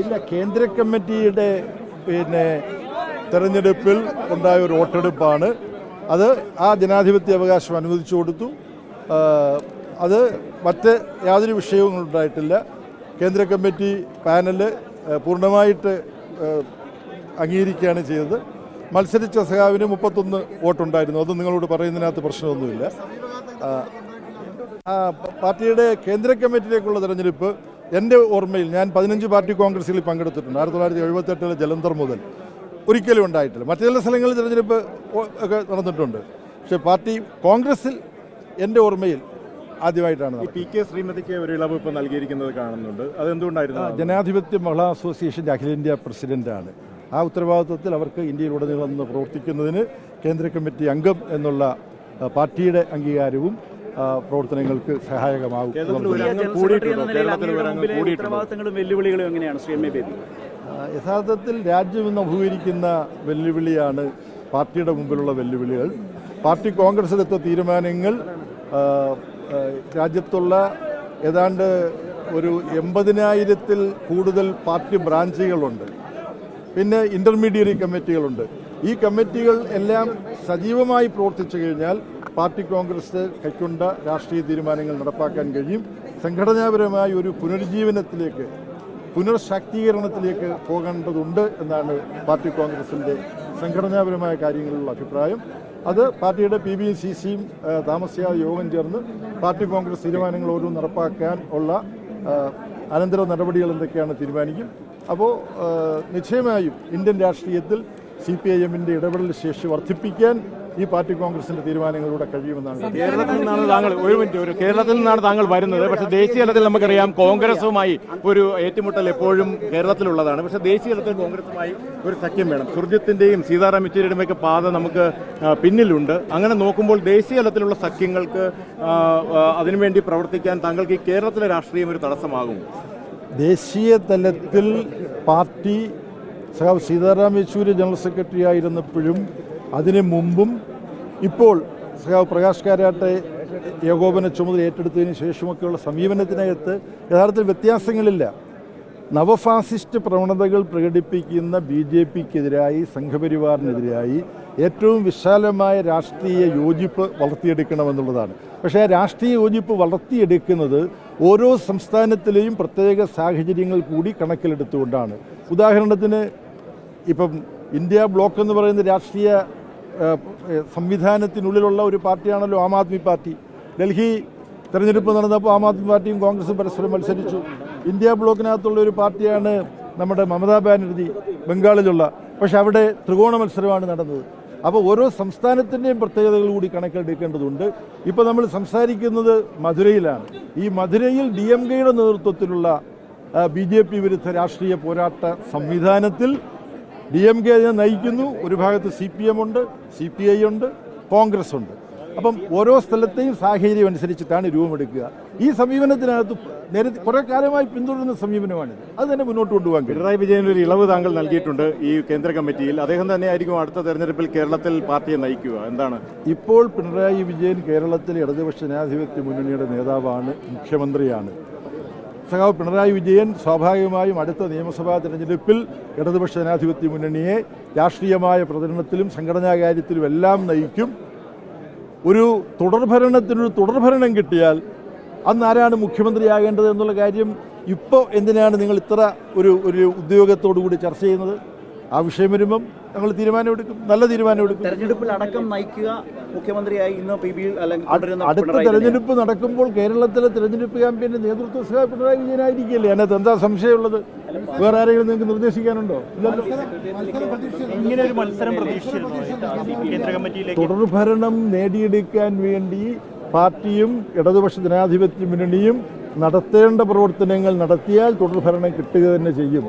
ഇല്ല കേന്ദ്ര കമ്മിറ്റിയുടെ പിന്നെ തെരഞ്ഞെടുപ്പിൽ ഉണ്ടായ ഒരു വോട്ടെടുപ്പാണ്. അത് ആ ജനാധിപത്യ അവകാശം അനുവദിച്ചു കൊടുത്തു. അത് മറ്റ് യാതൊരു വിഷയവും ഉണ്ടായിട്ടില്ല. കേന്ദ്ര കമ്മിറ്റി പാനൽ ആ, പൂർണമായിട്ട് അംഗീകരിക്കുകയാണ് ചെയ്തത്. മത്സരിച്ച സഖാവിന് മുപ്പത്തൊന്ന് വോട്ടുണ്ടായിരുന്നു. അത് നിങ്ങളോട് പറയുന്നതിനകത്ത് പ്രശ്നമൊന്നുമില്ല. പാർട്ടിയുടെ കേന്ദ്ര കമ്മിറ്റിയിലേക്കുള്ള തെരഞ്ഞെടുപ്പ് എന്റെ ഓർമ്മയിൽ ഞാൻ പതിനഞ്ച് പാർട്ടി കോൺഗ്രസ്സിൽ പങ്കെടുത്തിട്ടുണ്ട്. ആയിരത്തി തൊള്ളായിരത്തി എഴുപത്തെട്ടിലെ ജലന്ധർ മുതൽ. ഒരിക്കലും ഉണ്ടായിട്ടില്ല. മറ്റു ചില സ്ഥലങ്ങളിൽ തിരഞ്ഞെടുപ്പ് ഒക്കെ നടന്നിട്ടുണ്ട്. പക്ഷേ പാർട്ടി കോൺഗ്രസ്സിൽ എന്റെ ഓർമ്മയിൽ ആദ്യമായിട്ടാണ്. പി കെ ശ്രീമതിക്ക് ഒരു ഇളവ് ഇപ്പോൾ നൽകിയിരിക്കുന്നത് കാണുന്നുണ്ട്. അതെന്തുകൊണ്ടായിരുന്നു? ജനാധിപത്യ മഹിളാ അസോസിയേഷന്റെ അഖിലേന്ത്യാ പ്രസിഡന്റാണ്. ആ ഉത്തരവാദിത്വത്തിൽ അവർക്ക് ഇന്ത്യയിലുടനീളം നിന്ന് പ്രവർത്തിക്കുന്നതിന് കേന്ദ്ര കമ്മിറ്റി അംഗം എന്നുള്ള പാർട്ടിയുടെ അംഗീകാരവും പ്രവർത്തനങ്ങൾക്ക് സഹായകമാകും എന്ന ഉത്തരവാദിത്തങ്ങളും വെല്ലുവിളികളും എങ്ങനെയാണ്? Shri M A Baby. യഥാർത്ഥത്തിൽ രാജ്യം ഇന്ന് അഭിമുഖീകരിക്കുന്ന വെല്ലുവിളിയാണ് പാർട്ടിയുടെ മുമ്പിലുള്ള വെല്ലുവിളികൾ. പാർട്ടി കോൺഗ്രസ് എടുത്ത തീരുമാനങ്ങൾ രാജ്യത്തുള്ള ഏതാണ്ട് ഒരു എൺപതിനായിരത്തിൽ കൂടുതൽ പാർട്ടി ബ്രാഞ്ചുകളുണ്ട്. പിന്നെ ഇന്റർമീഡിയറ്റ് കമ്മിറ്റികളുണ്ട്. ഈ കമ്മിറ്റികൾ എല്ലാം സജീവമായി പ്രവർത്തിച്ചു കഴിഞ്ഞാൽ പാർട്ടി കോൺഗ്രസ് കൈക്കൊണ്ട രാഷ്ട്രീയ തീരുമാനങ്ങൾ നടപ്പാക്കാൻ കഴിയും. സംഘടനാപരമായ ഒരു പുനരുജ്ജീവനത്തിലേക്ക് പുനർശാക്തീകരണത്തിലേക്ക് പോകേണ്ടതുണ്ട് എന്നാണ് പാർട്ടി കോൺഗ്രസിന്റെ സംഘടനാപരമായ കാര്യങ്ങളിലുള്ള അഭിപ്രായം. അത് പാർട്ടിയുടെ പി ബി സി സിയും താമസിയാതെ യോഗം ചേർന്ന് പാർട്ടി കോൺഗ്രസ് തീരുമാനങ്ങൾ ഓരോ നടപ്പാക്കാൻ ഉള്ള അനന്തര നടപടികൾ എന്തൊക്കെയാണ് തീരുമാനിക്കും. അപ്പോൾ നിശ്ചയമായും ഇന്ത്യൻ രാഷ്ട്രീയത്തിൽ സി പി ഐ എമ്മിന്റെ ഇടപെടൽ ശേഷി വർദ്ധിപ്പിക്കാൻ ഈ പാർട്ടി കോൺഗ്രസിന്റെ തീരുമാനങ്ങളിലൂടെ കഴിയുമെന്നാണ്. കേരളത്തിൽ നിന്നാണ് താങ്കൾ ഒരു മിനിറ്റ് ഒരു കേരളത്തിൽ നിന്നാണ് താങ്കൾ വരുന്നത്. പക്ഷെ ദേശീയ തലത്തിൽ നമുക്കറിയാം കോൺഗ്രസുമായി ഒരു ഏറ്റുമുട്ടൽ എപ്പോഴും കേരളത്തിലുള്ളതാണ്. പക്ഷെ ദേശീയ തലത്തിൽ കോൺഗ്രസുമായി ഒരു സഖ്യം വേണം. സുർജിത്തിന്റെയും സീതാറാം യെച്ചൂരിയുടെയും ഒക്കെ പാത നമുക്ക് പിന്നിലുണ്ട്. അങ്ങനെ നോക്കുമ്പോൾ ദേശീയ തലത്തിലുള്ള സഖ്യങ്ങൾക്ക് അതിനുവേണ്ടി പ്രവർത്തിക്കാൻ താങ്കൾക്ക് ഈ കേരളത്തിലെ രാഷ്ട്രീയം ഒരു തടസ്സമാകും ദേശീയ തലത്തിൽ പാർട്ടി സഖാവ് സീതാറാം യെച്ചൂരി ജനറൽ സെക്രട്ടറി ആയിരുന്നപ്പോഴും അതിനു മുമ്പും ഇപ്പോൾ സഹാബ് പ്രകാശ് കാരാട്ടെ ഏകോപന ചുമതല ഏറ്റെടുത്തതിന് ശേഷമൊക്കെയുള്ള സമീപനത്തിനകത്ത് യഥാർത്ഥത്തിൽ വ്യത്യാസങ്ങളില്ല. നവഫാസിസ്റ്റ് പ്രവണതകൾ പ്രകടിപ്പിക്കുന്ന ബി ജെ പിക്കെതിരായി സംഘപരിവാറിനെതിരായി ഏറ്റവും വിശാലമായ രാഷ്ട്രീയ യോജിപ്പ് വളർത്തിയെടുക്കണമെന്നുള്ളതാണ്. പക്ഷേ ആ രാഷ്ട്രീയ യോജിപ്പ് വളർത്തിയെടുക്കുന്നത് ഓരോ സംസ്ഥാനത്തിലെയും പ്രത്യേക സാഹചര്യങ്ങൾ കൂടി കണക്കിലെടുത്തുകൊണ്ടാണ്. ഉദാഹരണത്തിന് ഇപ്പം ഇന്ത്യ ബ്ലോക്ക് എന്ന് പറയുന്ന രാഷ്ട്രീയ സംവിധാനത്തിനുള്ളിലുള്ള ഒരു പാർട്ടിയാണല്ലോ ആം ആദ്മി പാർട്ടി. ഡൽഹി തെരഞ്ഞെടുപ്പ് നടന്നപ്പോൾ ആം ആദ്മി പാർട്ടിയും കോൺഗ്രസും പരസ്പരം മത്സരിച്ചു. ഇന്ത്യ ബ്ലോക്കിനകത്തുള്ള ഒരു പാർട്ടിയാണ് നമ്മുടെ മമതാ ബാനർജി ബംഗാളിലുള്ള. പക്ഷെ അവിടെ ത്രികോണ മത്സരമാണ് നടന്നത്. അപ്പോൾ ഓരോ സംസ്ഥാനത്തിന്റെയും പ്രത്യേകതകൾ കൂടി കണക്കിലെടുക്കേണ്ടതുണ്ട് ഇപ്പോൾ നമ്മൾ സംസാരിക്കുന്നത് മധുരയിലാണ്. ഈ മധുരയിൽ ഡി എം കെയുടെ നേതൃത്വത്തിലുള്ള ബി ജെ പി വിരുദ്ധ രാഷ്ട്രീയ പോരാട്ട സംവിധാനത്തിൽ ഡി എം കെ അതിനെ നയിക്കുന്നു. ഒരു ഭാഗത്ത് സി പി എം ഉണ്ട് സി പി ഐ ഉണ്ട് കോൺഗ്രസ് ഉണ്ട്. അപ്പം ഓരോ സ്ഥലത്തെയും സാഹചര്യം അനുസരിച്ചിട്ടാണ് രൂപമെടുക്കുക ഈ സമീപനത്തിനകത്ത് നേരത്തെ കുറെ കാലമായി പിന്തുടരുന്ന സമീപനമാണിത്. അത് തന്നെ മുന്നോട്ട് കൊണ്ടുപോകാൻ പിണറായി വിജയൻ ഒരു ഇളവ് താങ്കൾ നൽകിയിട്ടുണ്ട് ഈ കേന്ദ്ര കമ്മിറ്റിയിൽ. അദ്ദേഹം തന്നെ ആയിരിക്കും അടുത്ത തെരഞ്ഞെടുപ്പിൽ കേരളത്തിൽ പാർട്ടിയെ നയിക്കുക. എന്താണ്? ഇപ്പോൾ പിണറായി വിജയൻ കേരളത്തിൽ ഇടതുപക്ഷ ജനാധിപത്യ മുന്നണിയുടെ നേതാവാണ് മുഖ്യമന്ത്രിയാണ്. സഖാവ് പിണറായി വിജയൻ സ്വാഭാവികമായും അടുത്ത നിയമസഭാ തെരഞ്ഞെടുപ്പിൽ ഇടതുപക്ഷ ജനാധിപത്യ മുന്നണിയെ രാഷ്ട്രീയമായ പ്രചരണത്തിലും സംഘടനാ കാര്യത്തിലും എല്ലാം നയിക്കും. ഒരു തുടർഭരണത്തിനൊരു തുടർഭരണം കിട്ടിയാൽ അന്ന് ആരാണ് മുഖ്യമന്ത്രിയാകേണ്ടത് എന്നുള്ള കാര്യം ഇപ്പോൾ എന്തിനാണ് നിങ്ങൾ ഇത്ര ഒരു ഒരു ഉദ്യോഗത്തോടു കൂടി ചർച്ച ചെയ്യുന്നത്? ആ വിഷയം വരുമ്പം ഞങ്ങൾ തീരുമാനമെടുക്കും നല്ല തീരുമാനമെടുക്കും തെരഞ്ഞെടുപ്പിൽ അടക്കം നയിക്കുക മുഖ്യമന്ത്രിയായി ഇന്ന് പി ബി അടുത്ത തെരഞ്ഞെടുപ്പ് നടക്കുമ്പോൾ കേരളത്തിലെ തെരഞ്ഞെടുപ്പ് ക്യാമ്പയിന്റെ നേതൃത്വ സഹായ പിണറായി വിജയനായിരിക്കില്ലേ അതിനകത്ത് എന്താ സംശയമുള്ളത്? വേറെ ആരെങ്കിലും നിങ്ങൾക്ക് നിർദ്ദേശിക്കാനുണ്ടോ? ഇങ്ങനെ ഒരു മത്സരം കമ്മിറ്റിയിലേക്ക്? തുടർഭരണം നേടിയെടുക്കാൻ വേണ്ടി പാർട്ടിയും ഇടതുപക്ഷ ജനാധിപത്യ മുന്നണിയും നടത്തേണ്ട പ്രവർത്തനങ്ങൾ നടത്തിയാൽ തുടർഭരണം കിട്ടുക തന്നെ ചെയ്യും.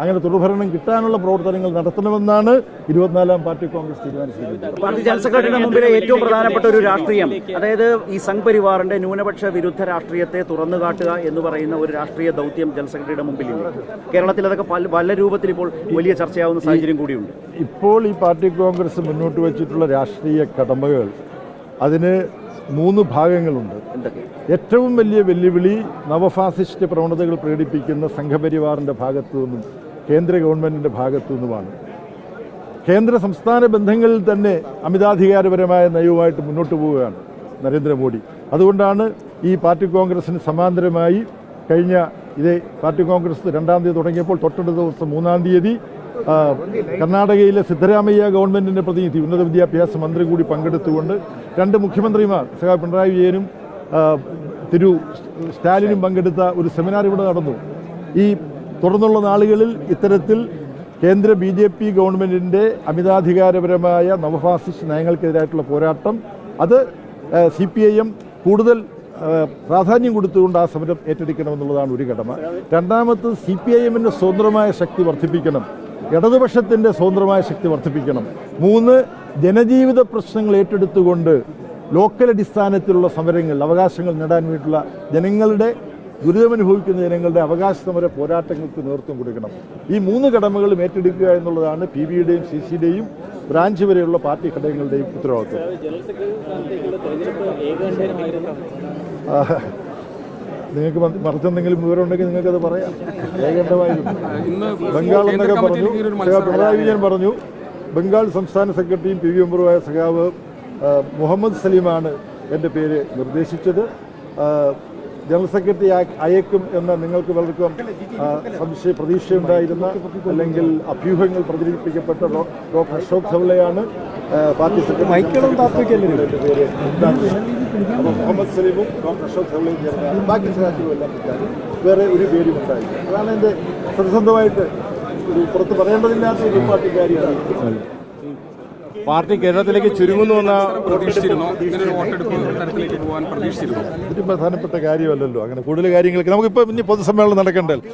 അങ്ങനെ തുടർഭരണം കിട്ടാനുള്ള പ്രവർത്തനങ്ങൾ നടത്തണമെന്നാണ് ഇരുപത്തിനാലാം പാർട്ടി കോൺഗ്രസ് തീരുമാനിച്ചിരിക്കുന്നത്. പാർട്ടി ജനറൽ സെക്രട്ടറിയുടെ മുമ്പിലെ ഏറ്റവും പ്രധാനപ്പെട്ട ഒരു രാഷ്ട്രീയം അതായത് ഈ സംഘ് പരിവാറിന്റെ ന്യൂനപക്ഷ വിരുദ്ധ രാഷ്ട്രീയത്തെ തുറന്നു കാട്ടുക എന്ന് പറയുന്ന ഒരു രാഷ്ട്രീയ ദൗത്യം ജനറൽ സെക്രട്ടറിയുടെ മുമ്പിലില്ല കേരളത്തിൽ അതൊക്കെ പല പല രൂപത്തിൽ ഇപ്പോൾ വലിയ ചർച്ചയാവുന്ന സാഹചര്യം കൂടിയുണ്ട്. ഇപ്പോൾ ഈ പാർട്ടി കോൺഗ്രസ് മുന്നോട്ട് വെച്ചിട്ടുള്ള രാഷ്ട്രീയ കടമകൾ അതിന് മൂന്ന് ഭാഗങ്ങളുണ്ട്. ഏറ്റവും വലിയ വെല്ലുവിളി നവഫാസിസ്റ്റ് പ്രവണതകൾ പ്രകടിപ്പിക്കുന്ന സംഘപരിവാറിന്റെ ഭാഗത്തു നിന്നും കേന്ദ്ര ഗവൺമെന്റിന്റെ ഭാഗത്തു നിന്നുമാണ്. കേന്ദ്ര സംസ്ഥാന ബന്ധങ്ങളിൽ തന്നെ അമിതാധികാരപരമായ നയവുമായിട്ട് മുന്നോട്ട് പോവുകയാണ് നരേന്ദ്രമോദി. അതുകൊണ്ടാണ് ഈ പാർട്ടി കോൺഗ്രസിന് സമാന്തരമായി കഴിഞ്ഞ ഇതേ പാർട്ടി കോൺഗ്രസ് രണ്ടാം തീയതി തുടങ്ങിയപ്പോൾ തൊട്ടടുത്ത ദിവസം മൂന്നാം തീയതി കർണാടകയിലെ സിദ്ധരാമയ്യ ഗവൺമെന്റിന്റെ പ്രതിനിധി ഉന്നത വിദ്യാഭ്യാസ മന്ത്രി കൂടി പങ്കെടുത്തുകൊണ്ട് രണ്ട് മുഖ്യമന്ത്രിമാർ സഹാ പിണറായി വിജയനും തിരു സ്റ്റാലിനും പങ്കെടുത്ത ഒരു സെമിനാർ ഇവിടെ നടന്നു. ഈ തുടർന്നുള്ള നാളുകളിൽ ഇത്തരത്തിൽ കേന്ദ്ര ബി ജെ പി ഗവൺമെന്റിന്റെ അമിതാധികാരപരമായ നവഫാസിസ്റ്റ് നയങ്ങൾക്കെതിരായിട്ടുള്ള പോരാട്ടം അത് സി പി ഐ എം കൂടുതൽ പ്രാധാന്യം കൊടുത്തുകൊണ്ട് ആ സമരം ഏറ്റെടുക്കണമെന്നുള്ളതാണ് ഒരു കടമ രണ്ടാമത് സി പി ഐ എമ്മിന്റെ സ്വതന്ത്രമായ ശക്തി വർദ്ധിപ്പിക്കണം. ഇടതുപക്ഷത്തിന്റെ സ്വതന്ത്രമായ ശക്തി വർദ്ധിപ്പിക്കണം. മൂന്ന് ജനജീവിത പ്രശ്നങ്ങൾ ഏറ്റെടുത്തുകൊണ്ട് ലോക്കൽ അടിസ്ഥാനത്തിലുള്ള സമരങ്ങൾ അവകാശങ്ങൾ നേടാൻ വേണ്ടിയിട്ടുള്ള ജനങ്ങളുടെ ദുരിതമനുഭവിക്കുന്ന ജനങ്ങളുടെ അവകാശ സമര പോരാട്ടങ്ങൾക്ക് നേതൃത്വം കൊടുക്കണം. ഈ മൂന്ന് കടമകളും ഏറ്റെടുക്കുക എന്നുള്ളതാണ് പി ബിയുടെയും സി സിയുടെയും ബ്രാഞ്ച് വരെയുള്ള പാർട്ടി ഘടകങ്ങളുടെയും ഉത്തരവാദിത്വം. നിങ്ങൾക്ക് മറിച്ചെന്തെങ്കിലും വിവരം ഉണ്ടെങ്കിൽ നിങ്ങൾക്കത് പറയാം. ഏകണ്ഠമായിരുന്നു ബംഗാൾ എന്നൊക്കെ പറഞ്ഞു. പിണറായി വിജയൻ പറഞ്ഞു. ബംഗാൾ സംസ്ഥാന സെക്രട്ടറിയും പി വി മെമ്പറുമായ സഖാവ് മുഹമ്മദ് സലീമാണ് എന്റെ പേര് നിർദ്ദേശിച്ചത്. ജനറൽ സെക്രട്ടറി അയക്കും എന്ന് നിങ്ങൾക്ക് പലർക്കും സംശയ പ്രതീക്ഷയുണ്ടായിരുന്ന അല്ലെങ്കിൽ അഭ്യൂഹങ്ങൾ പ്രചരിപ്പിക്കപ്പെട്ട ഡോക്ടർ അശോക് ധവലയാണ് പാർട്ടി സെക്രട്ടറി. മുഹമ്മദ് സലീമും ഡോക്ടർ അശോക് ധവലയും ചേർന്ന ബാക്കി സഹാക്കളും എല്ലാം വേറെ ഒരു പേരും ഉണ്ടായി അതാണ് എന്റെ സത്യസന്ധമായിട്ട് ഒരു പുറത്ത് പറയേണ്ടതില്ലാത്ത ഒരു പാർട്ടി കാര്യമാണ് പാർട്ടി കേരളത്തിലേക്ക് ചുരുങ്ങുന്നു പ്രതീക്ഷിച്ചിരുന്നു. പോകാൻ പ്രതീക്ഷിച്ചിരുന്നു. ഇത് പ്രധാനപ്പെട്ട കാര്യമല്ലല്ലോ. അങ്ങനെ കൂടുതൽ കാര്യങ്ങൾക്ക് നമുക്കിപ്പോൾ ഇനി പൊതുസമ്മേളനം നടക്കണ്ടല്ലോ.